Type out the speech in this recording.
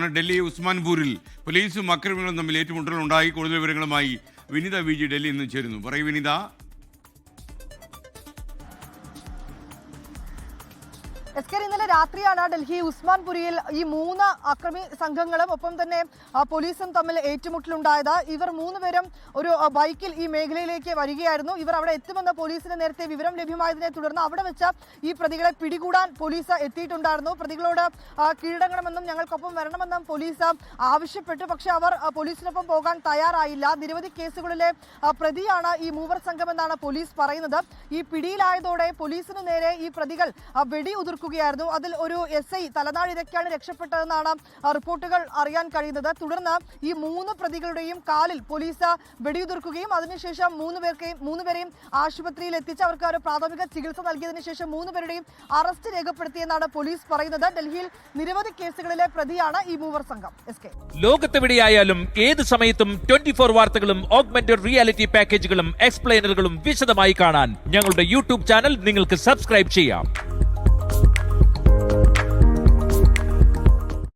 ഡൽഹി ഉസ്മാൻപൂരിൽ പോലീസും അക്രമികളും തമ്മിൽ ഏറ്റുമുട്ടലുണ്ടായി. കൂടുതൽ വിവരങ്ങളുമായി വിനിത വി ജി ഡൽഹിയിൽ നിന്ന് ചേരുന്നു. പറയൂ വിനിത. എസ് കെ ഇന്നലെ രാത്രിയാണ് ഡൽഹി ഉസ്മാൻപുരിയിൽ ഈ മൂന്ന് അക്രമി സംഘങ്ങളും ഒപ്പം തന്നെ പോലീസും തമ്മിൽ ഏറ്റുമുട്ടലുണ്ടായത്. ഇവർ മൂന്നുപേരും ഒരു ബൈക്കിൽ ഈ മേഖലയിലേക്ക് വരികയായിരുന്നു. ഇവർ അവിടെ എത്തുമെന്ന് പോലീസിന് നേരത്തെ വിവരം ലഭ്യമായതിനെ തുടർന്ന് അവിടെ വെച്ച് ഈ പ്രതികളെ പിടികൂടാൻ പോലീസ് എത്തിയിട്ടുണ്ടായിരുന്നു. പ്രതികളോട് കീഴടങ്ങണമെന്നും ഞങ്ങൾക്കൊപ്പം വരണമെന്നും പോലീസ് ആവശ്യപ്പെട്ടു. പക്ഷെ അവർ പോലീസിനൊപ്പം പോകാൻ തയ്യാറായില്ല. നിരവധി കേസുകളിലെ പ്രതിയാണ് ഈ മൂവർ സംഘമെന്നാണ് പോലീസ് പറയുന്നത്. ഈ പിടിയിലായതോടെ പോലീസിന് നേരെ ഈ പ്രതികൾ വെടി വെടി ഉതിർക്കുകയായിരുന്നു അതിൽ ഒരു എസ് ഐ തലനാഴിരക്കാണ് രക്ഷപ്പെട്ടതെന്നാണ് റിപ്പോർട്ടുകൾ അറിയാൻ കഴിയുന്നത്. തുടർന്ന് ഈ മൂന്ന് പ്രതികളുടെയും കാലിൽ പോലീസ് വെടിയുതിർക്കുകയും അതിനുശേഷം മൂന്ന് പേർക്കെയും മൂന്ന് പേരെയും ആശുപത്രിയിൽ എത്തിച്ച് അവർക്ക് ഒരു പ്രാഥമിക ചികിത്സ നൽകിയതിനു ശേഷം മൂന്ന് പേരുടെയും അറസ്റ്റ് രേഖപ്പെടുത്തിയെന്നാണ് പോലീസ് പറയുന്നത്. ഡൽഹിയിൽ നിരവധി കേസുകളിലെ പ്രതിയാണ് ഈ മൂവർ സംഘം. S K. ലോകത്തെവിടെയായാലും ഏത് സമയത്തും ട്വന്റി ഫോർ വാർത്തകളും ഓഗ്മെന്റഡ് റിയാലിറ്റി പാക്കേജുകളും എക്സ്പ്ലെയിനറുകളും വിശദമായി കാണാൻ ഞങ്ങളുടെ യൂട്യൂബ് ചാനൽ നിങ്ങൾക്ക് സബ്സ്ക്രൈബ് ചെയ്യാം.